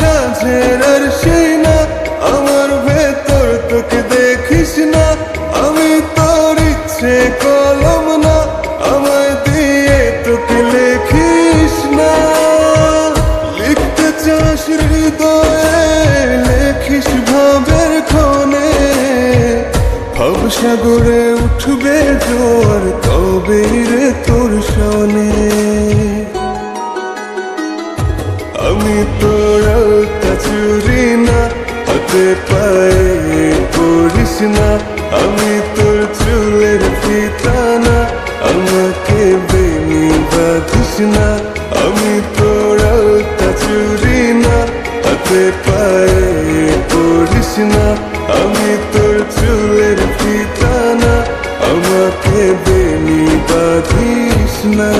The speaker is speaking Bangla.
সাজের আর আমার ভেতর তোকে দেখিস না। আমি তোর ইচ্ছে কলম না, আমায় দিয়ে তোকে লেখিস না। লিখতে চাস হৃদয়ে, লেখিস ভাবের ক্ষণে ভব সাগরে উঠবে জোর তবে রে তোর শনে। আমি তোর চুরি না হতে পায়ে করিস না আমি তোর চুলের পিতা না আমাকে বেনি বাঁধিস না আমি তোর আলতা চুরি না হতে পায়ে করিস না আমি তোর চুলের পিতা না আমাকে বেনি বাঁধিস না